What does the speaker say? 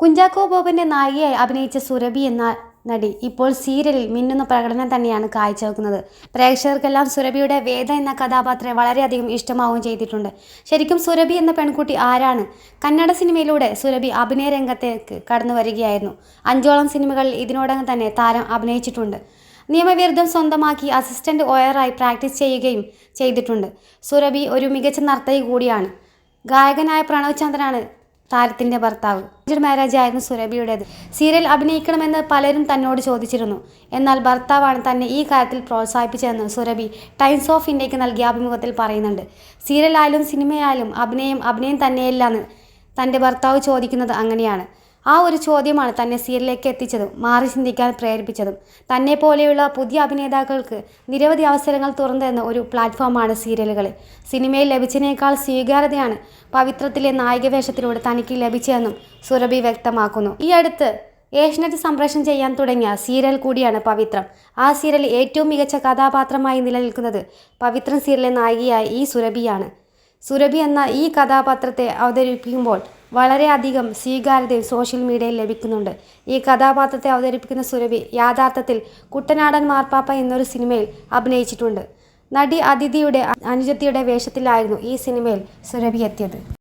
കുഞ്ചാക്കോ ബോബന്റെ നായികയായി അഭിനയിച്ച സുരഭി എന്ന നടി ഇപ്പോൾ സീരിയലിൽ മിന്നുന്ന പ്രകടനം തന്നെയാണ് കാഴ്ചവെക്കുന്നത്. പ്രേക്ഷകർക്കെല്ലാം സുരഭിയുടെ വേദ എന്ന കഥാപാത്രത്തെ വളരെയധികം ഇഷ്ടമാവുകയും ചെയ്തിട്ടുണ്ട്. ശരിക്കും സുരഭി എന്ന പെൺകുട്ടി ആരാണ്? കന്നഡ സിനിമയിലൂടെ സുരഭി അഭിനയ രംഗത്തേക്ക് കടന്നു വരികയായിരുന്നു. അഞ്ചോളം സിനിമകളിൽ ഇതിനോടകം തന്നെ താരം അഭിനയിച്ചിട്ടുണ്ട്. നിയമവിരുദ്ധം സ്വന്തമാക്കി അസിസ്റ്റന്റ് ഓയറായി പ്രാക്ടീസ് ചെയ്യുകയും ചെയ്തിട്ടുണ്ട്. സുരഭി ഒരു മികച്ച നർത്തകി കൂടിയാണ്. ഗായകനായ പ്രണവ് ചന്ദ്രനാണ് താരത്തിന്റെ ഭർത്താവ്. അറേഞ്ച്ഡ് ആയിരുന്നു സുരഭിയുടേത്. സീരിയൽ അഭിനയിക്കണമെന്ന് പലരും തന്നോട് ചോദിച്ചിരുന്നു. എന്നാൽ ഭർത്താവാണ് തന്നെ ഈ കാര്യത്തിൽ പ്രോത്സാഹിപ്പിച്ചതെന്ന് സുരഭി ടൈംസ് ഓഫ് ഇന്ത്യയ്ക്ക് നൽകിയ അഭിമുഖത്തിൽ പറയുന്നുണ്ട്. സീരിയലായാലും സിനിമയായാലും അഭിനയം അഭിനയം തന്നെയല്ലാന്ന് തന്റെ ഭർത്താവ് ചോദിക്കുന്നത് അങ്ങനെയാണ്. ആ ഒരു ചോദ്യമാണ് തന്നെ സീരിയലിലേക്ക് എത്തിച്ചതും മാറി ചിന്തിക്കാൻ പ്രേരിപ്പിച്ചതും. തന്നെ പോലെയുള്ള പുതിയ അഭിനേതാക്കൾക്ക് നിരവധി അവസരങ്ങൾ തുറന്നുതരുന്ന ഒരു പ്ലാറ്റ്ഫോമാണ് സീരിയലുകൾ സിനിമയിൽ ലഭിച്ചതിനേക്കാൾ സ്വീകാര്യതയാണ് പവിത്രത്തിലെ നായിക വേഷത്തിലൂടെ തനിക്ക് ലഭിച്ചതെന്നും സുരഭി വ്യക്തമാക്കുന്നു. ഈ അടുത്ത് ഏഷ്യനെറ്റ് സംപ്രേഷണം ചെയ്യാൻ തുടങ്ങിയ സീരിയൽ കൂടിയാണ് പവിത്രം. ആ സീരിയൽ ഏറ്റവും മികച്ച കഥാപാത്രമായി നിലനിൽക്കുന്നത് പവിത്രം സീരിയലിലെ നായികയായ ഈ സുരഭിയാണ്. സുരഭി എന്ന ഈ കഥാപാത്രത്തെ അവതരിപ്പിക്കുമ്പോൾ വളരെയധികം സ്വീകാര്യതയും സോഷ്യൽ മീഡിയയിൽ ലഭിക്കുന്നുണ്ട്. ഈ കഥാപാത്രത്തെ അവതരിപ്പിക്കുന്ന സുരഭി യാഥാർത്ഥത്തിൽ കുട്ടനാടൻ മാർപ്പാപ്പ എന്നൊരു സിനിമയിൽ അഭിനയിച്ചിട്ടുണ്ട്. നടി അതിഥിയുടെ അനുജത്തിയുടെ വേഷത്തിലായിരുന്നു ഈ സിനിമയിൽ സുരഭി എത്തിയത്.